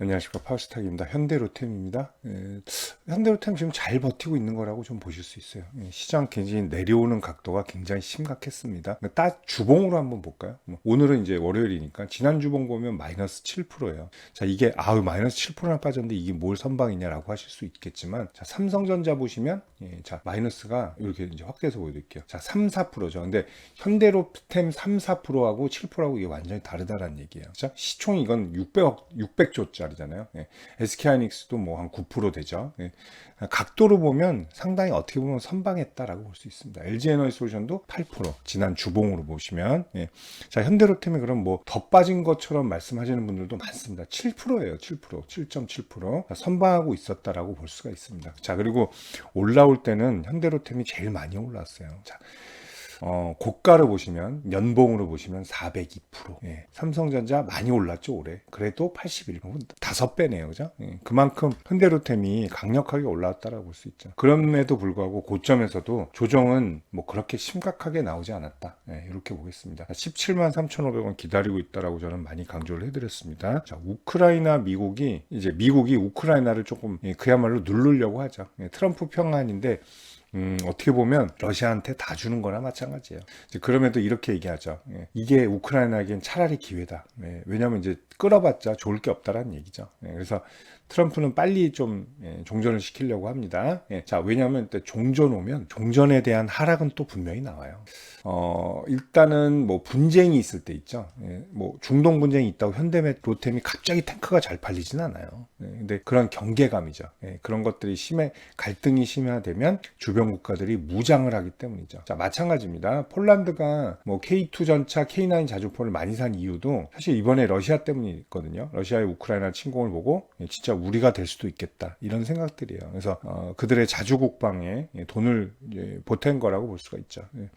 안녕하십니까 파워스탁입니다. 현대로템입니다. 예, 현대로템 지금 잘 버티고 있는 거라고 좀 보실 수 있어요. 예, 시장 굉장히 내려오는 각도가 굉장히 심각했습니다. 딱 주봉으로 한번 볼까요? 뭐, 오늘은 이제 월요일이니까 지난 주봉 보면 마이너스 7%예요. 자 이게 아우 마이너스 7%나 빠졌는데 이게 뭘 선방이냐라고 하실 수 있겠지만 자 삼성전자 보시면 예, 자 마이너스가 이렇게 이제 확대해서 보여드릴게요. 자 3, 4%죠. 근데 현대로템 3, 4%하고 7%하고 이게 완전히 다르다라는 얘기예요. 자 시총 이건 600억 600조짜 리잖아요. 예. SK하이닉스도 뭐 한 9% 되죠. 예. 각도로 보면 상당히 어떻게 보면 선방했다라고 볼 수 있습니다. LG에너지 솔루션도 8% 지난 주봉으로 보시면 예. 자 현대로템이 그럼 뭐 더 빠진 것처럼 말씀하시는 분들도 많습니다. 7%예요. 7% 7.7% 선방하고 있었다라고 볼 수가 있습니다. 자 그리고 올라올 때는 현대로템이 제일 많이 올랐어요. 자 어, 고가를 보시면 연봉으로 보시면 402%. 예. 삼성전자 많이 올랐죠 올해. 그래도 81%. 다섯 배네요, 그죠? 예. 그만큼 현대로템이 강력하게 올라왔다라고 볼 수 있죠. 그럼에도 불구하고 고점에서도 조정은 뭐 그렇게 심각하게 나오지 않았다. 예, 이렇게 보겠습니다. 17만 3,500원 기다리고 있다라고 저는 많이 강조를 해드렸습니다. 자, 우크라이나 미국이 이제 미국이 우크라이나를 조금 예, 그야말로 누르려고 하죠. 예, 트럼프 평안인데 음, 어떻게 보면 러시아한테 다 주는 거나 마찬가지예요. 그럼에도 이렇게 얘기하죠. 예, 이게 우크라이나에겐 차라리 기회다. 예, 왜냐하면 이제 끌어봤자 좋을 게 없다라는 얘기죠. 예, 그래서 트럼프는 빨리 좀 예, 종전을 시키려고 합니다. 예, 자, 왜냐하면 또 종전 오면 종전에 대한 하락은 또 분명히 나와요. 어, 일단은 뭐 분쟁이 있을 때 있죠. 예, 뭐 중동 분쟁이 있다고 현대met 로템이 갑자기 탱크가 잘 팔리진 않아요. 예, 근데 그런 경계감이죠. 예, 그런 것들이 심해 갈등이 심화되면 주변 국가들이 무장을 하기 때문이죠. 자, 마찬가지입니다. 폴란드가 뭐 K2 전차, K9 자주포를 많이 산 이유도 사실 이번에 러시아 때문이거든요. 러시아의 우크라이나 침공을 보고 예, 진짜 우리가 될 수도 있겠다 이런 생각들이에요. 그래서 어, 그들의 자주 국방에 예, 돈을 예, 보탠 거라고 볼 수가 있죠. 예.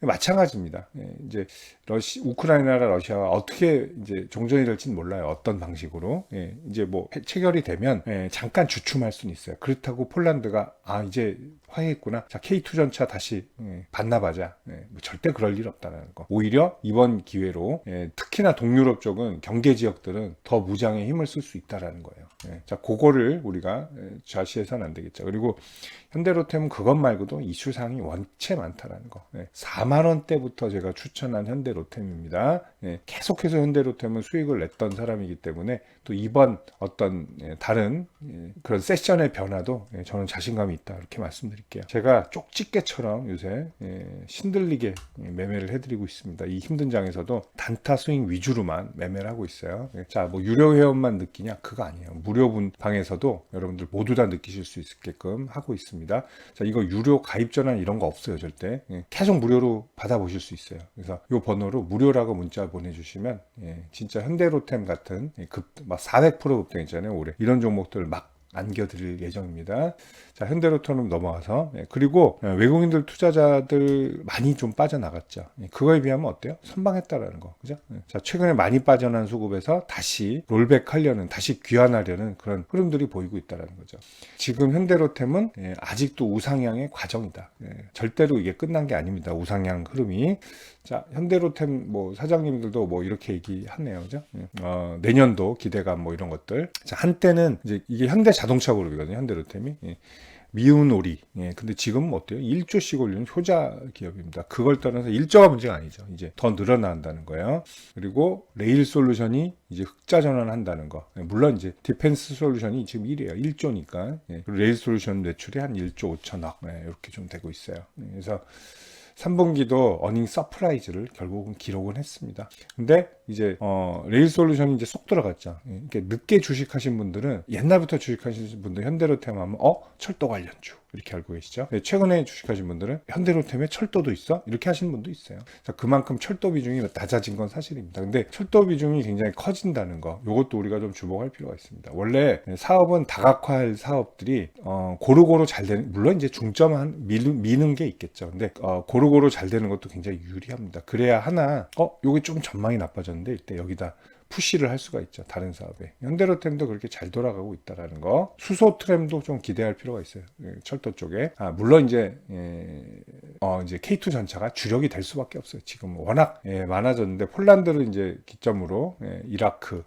마찬가지입니다. 예, 이제 러시 우크라이나라 러시아가 어떻게 이제 종전이 될지는 몰라요. 어떤 방식으로 예, 이제 뭐 해- 체결이 되면 예, 잠깐 주춤할 수는 있어요. 그렇다고 폴란드가 아 이제 화해했구나. 자 K2 전차 다시 예, 반납하자. 예, 뭐 절대 그럴 일 없다는 거. 오히려 이번 기회로 예, 특히나 동유럽 쪽은 경계 지역들은 더 무장에 힘을 쓸 수 있다라는 거예요. 예, 자 그거를 우리가 예, 좌시해서는 안 되겠죠. 그리고 현대로템은 그것 말고도 이슈 사항이 원체 많다라는 거. 예, 4만 원대부터 제가 추천한 현대로템입니다. 예, 계속해서 현대로템은 수익을 냈던 사람이기 때문에 또 이번 어떤 예, 다른 예, 그런 세션의 변화도 예, 저는 자신감이 있다 이렇게 말씀드 릴게요. 제가 쪽집게처럼 요새 예, 신들리게 예, 매매를 해드리고 있습니다. 이 힘든 장에서도 단타 스윙 위주로만 매매를 하고 있어요. 예, 자, 뭐 유료 회원만 느끼냐? 그거 아니에요. 무료 분 방에서도 여러분들 모두 다 느끼실 수 있게끔 하고 있습니다. 자, 이거 유료 가입 전환 이런 거 없어요, 절대. 예, 계속 무료로 받아보실 수 있어요. 그래서 이 번호로 무료라고 문자 보내주시면 예, 진짜 현대로템 같은 예, 급, 막 400% 급등 있잖아요, 올해. 이런 종목들 막 안겨드릴 예정입니다. 자, 현대로템으로 넘어와서. 예, 그리고 예, 외국인들 투자자들 많이 좀 빠져나갔죠. 예, 그거에 비하면 어때요? 선방했다라는 거. 그죠? 예. 자, 최근에 많이 빠져난 수급에서 다시 롤백 하려는, 다시 귀환하려는 그런 흐름들이 보이고 있다라는 거죠. 지금 현대로템은 예, 아직도 우상향의 과정이다. 예, 절대로 이게 끝난 게 아닙니다. 우상향 흐름이. 자, 현대로템 뭐 사장님들도 뭐 이렇게 얘기하네요. 그죠? 예. 어, 내년도 기대감 뭐 이런 것들. 자, 한때는 이제 이게 현대 자동차 그룹이거든요. 현대로템이. 예. 미운 오리. 예, 근데 지금 어때요? 1조씩 올리는 효자 기업입니다. 그걸 떠나서 1조가 문제가 아니죠. 이제 더 늘어난다는 거예요. 그리고 레일 솔루션이 이제 흑자 전환한다는 거. 예, 물론 이제 디펜스 솔루션이 지금 1이에요. 1조니까. 예, 그리고 레일 솔루션 매출이 한 1조 5천억. 예, 이렇게 좀 되고 있어요. 예, 그래서 3분기도 어닝 서프라이즈를 결국은 기록은 했습니다. 근데 이제 어, 레일 솔루션이 이제 쏙 들어갔죠. 예, 이렇게 늦게 주식하신 분들은 옛날부터 주식하신 분들 현대로템 하면 어 철도 관련주 이렇게 알고 계시죠? 네, 최근에 주식하신 분들은 현대로템에 철도도 있어? 이렇게 하시는 분도 있어요. 자, 그만큼 철도 비중이 낮아진 건 사실입니다. 근데 철도 비중이 굉장히 커진다는 거, 이것도 우리가 좀 주목할 필요가 있습니다. 원래 사업은 다각화할 사업들이 어, 고루고루 잘 되는, 물론 이제 중점한 미는, 게 있겠죠. 근데 어, 고루고루 잘 되는 것도 굉장히 유리합니다. 그래야 하나, 어, 요게 좀 전망이 나빠 졌는데 이때 여기다 푸시를 할 수가 있죠. 다른 사업에. 현대로템도 그렇게 잘 돌아가고 있다라는 거. 수소 트램도 좀 기대할 필요가 있어요. 예, 철도 쪽에. 아, 물론 이제 예, 어, 이제 K2 전차가 주력이 될 수밖에 없어요. 지금 워낙 예, 많아졌는데 폴란드를 이제 기점으로 예, 이라크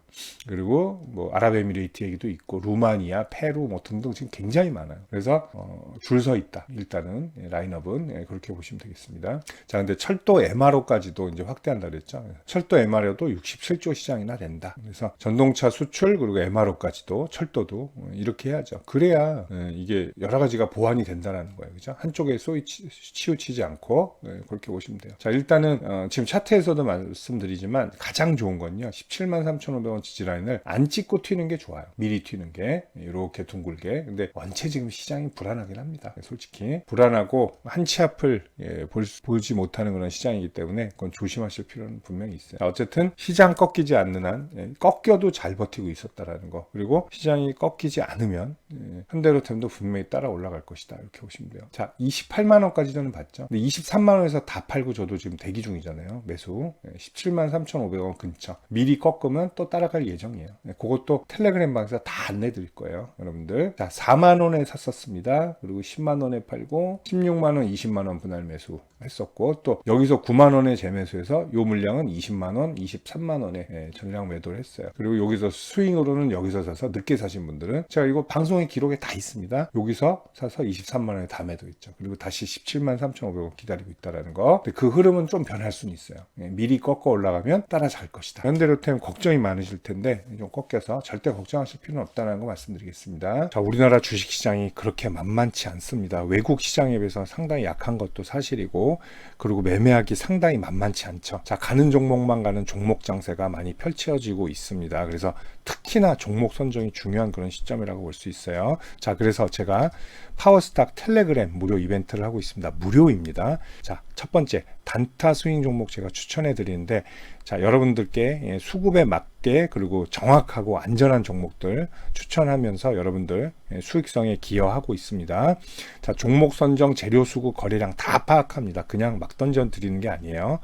그리고 뭐 아랍에미레이트 얘기도 있고 루마니아, 페루 뭐 등등 지금 굉장히 많아요. 그래서 어, 줄서 있다. 일단은 예, 라인업은 예, 그렇게 보시면 되겠습니다. 자, 근데 철도 MRO까지도 이제 확대한다 그랬죠. 철도 MRO도 67조 시장이나 된다. 그래서 전동차 수출 그리고 MRO까지도 철도도 어, 이렇게 해야죠. 그래야 예, 이게 여러 가지가 보완이 된다는 거예요. 그죠? 한쪽에 쏘이 치- 치우치지 않고 예, 그렇게 보시면 돼요. 자, 일단은 어, 지금 차트에서도 말씀드리지만 가장 좋은 건요. 17만 3,500원 지지라인을 안 찍고 튀는 게 좋아요. 미리 튀는 게 이렇게 둥글게. 근데 원체 지금 시장이 불안하긴 합니다. 솔직히 불안하고 한치 앞을 예, 볼, 수- 보지 못하는 그런 시장이기 때문에 그건 조심하실 필요는 분명히 있어요. 자, 어쨌든 시장 꺾이지 않는 한 예, 꺾여도 잘 버티고 있었다라는 거. 그리고 시장이 꺾이지 않으면 예, 현대로템도 분명히 따라 올라갈 것이다. 이렇게 보시면 돼요. 자, 28만 원까지 저는 봤죠. 근데 23만 원에서 다 팔고 저도 지금 대기 중이잖아요. 매수. 예, 17만 3,500원 근처. 미리 꺾으면 또 따라갈 예정이에요. 예, 그것도 텔레그램 방에서 다 안내 드릴 거예요. 여러분들. 자, 4만 원에 샀었습니다. 그리고 10만 원에 팔고 16만 원, 20만 원 분할 매수 했었고 또 여기서 9만 원에 재매수해서 요 물량은 20만 원, 23만 원에 예, 전량 매도를 했어요. 그리고 여기서 스윙으로는 여기서 사서 늦게 사신 분들은 제가 이거 방송의 기록에 다 있습니다. 여기서 사서 23만 원에 다 매도했죠. 그리고 다시 17만 3,500원 기다리고 있다라는 거. 그 흐름은 좀 변할 수는 있어요. 예, 미리 꺾어 올라가면 따라잘 것이다. 현대로템 걱정이 많으실 텐데 좀 꺾여서 절대 걱정하실 필요는 없다는 거 말씀드리겠습니다. 자, 우리나라 주식 시장이 그렇게 만만치 않습니다. 외국 시장에 비해서 상당히 약한 것도 사실이고 그리고 매매하기 상당히 만만치 않죠. 자, 가는 종목만 가는 종목 장세가 많이 펼쳐 지고 있습니다. 그래서 특히나 종목 선정이 중요한 그런 시점이라고 볼 수 있어요. 자, 그래서 제가 파워스탁 텔레그램 무료 이벤트를 하고 있습니다. 무료입니다. 자, 첫 번째 단타 스윙 종목 제가 추천해 드리는데 자, 여러분들께 예, 수급에 맞게 그리고 정확하고 안전한 종목들 추천하면서 여러분들 예, 수익성에 기여하고 있습니다. 자, 종목 선정, 재료 수급, 거래량 다 파악합니다. 그냥 막 던져 드리는 게 아니에요.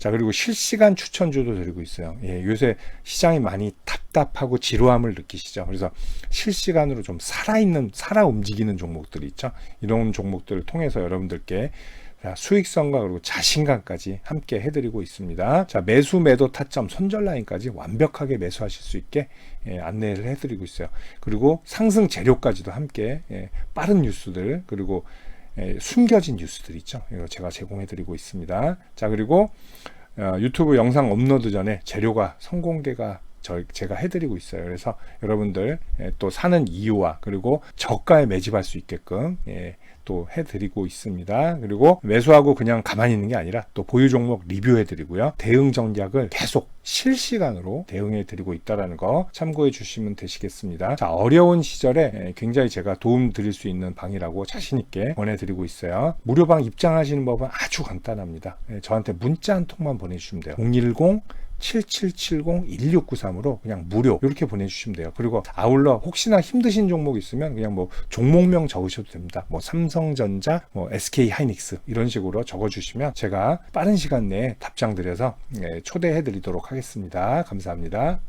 자, 그리고 실시간 추천주도 드리고 있어요. 예, 요새 시장이 많이 답답하고 지루함을 느끼시죠. 그래서 실시간으로 좀 살아있는, 살아 움직이는 종목들이 있죠. 이런 종목들을 통해서 여러분들께 자, 수익성과 그리고 자신감까지 함께 해드리고 있습니다. 자, 매수 매도 타점 손절 라인까지 완벽하게 매수하실 수 있게 예, 안내를 해드리고 있어요. 그리고 상승 재료까지도 함께 예, 빠른 뉴스들 그리고 예, 숨겨진 뉴스들 있죠. 이거 제가 제공해드리고 있습니다. 자, 그리고 어, 유튜브 영상 업로드 전에 재료가 선공개가 저, 제가 해드리고 있어요. 그래서 여러분들 예, 또 사는 이유와 그리고 저가에 매집할 수 있게끔 예, 또 해드리고 있습니다. 그리고 매수하고 그냥 가만히 있는 게 아니라 또 보유 종목 리뷰해드리고요. 대응 전략을 계속 실시간으로 대응해드리고 있다는 거 참고해 주시면 되시겠습니다. 자, 어려운 시절에 예, 굉장히 제가 도움 드릴 수 있는 방이라고 자신있게 권해드리고 있어요. 무료방 입장하시는 법은 아주 간단합니다. 예, 저한테 문자 한 통만 보내주시면 돼요. 010 7770-1693으로 그냥 무료 이렇게 보내주시면 돼요. 그리고 아울러 혹시나 힘드신 종목 있으면 그냥 뭐 종목명 적으셔도 됩니다. 뭐 삼성전자, 뭐 SK 하이닉스 이런 식으로 적어주시면 제가 빠른 시간 내에 답장 드려서 예, 초대해드리도록 하겠습니다. 감사합니다.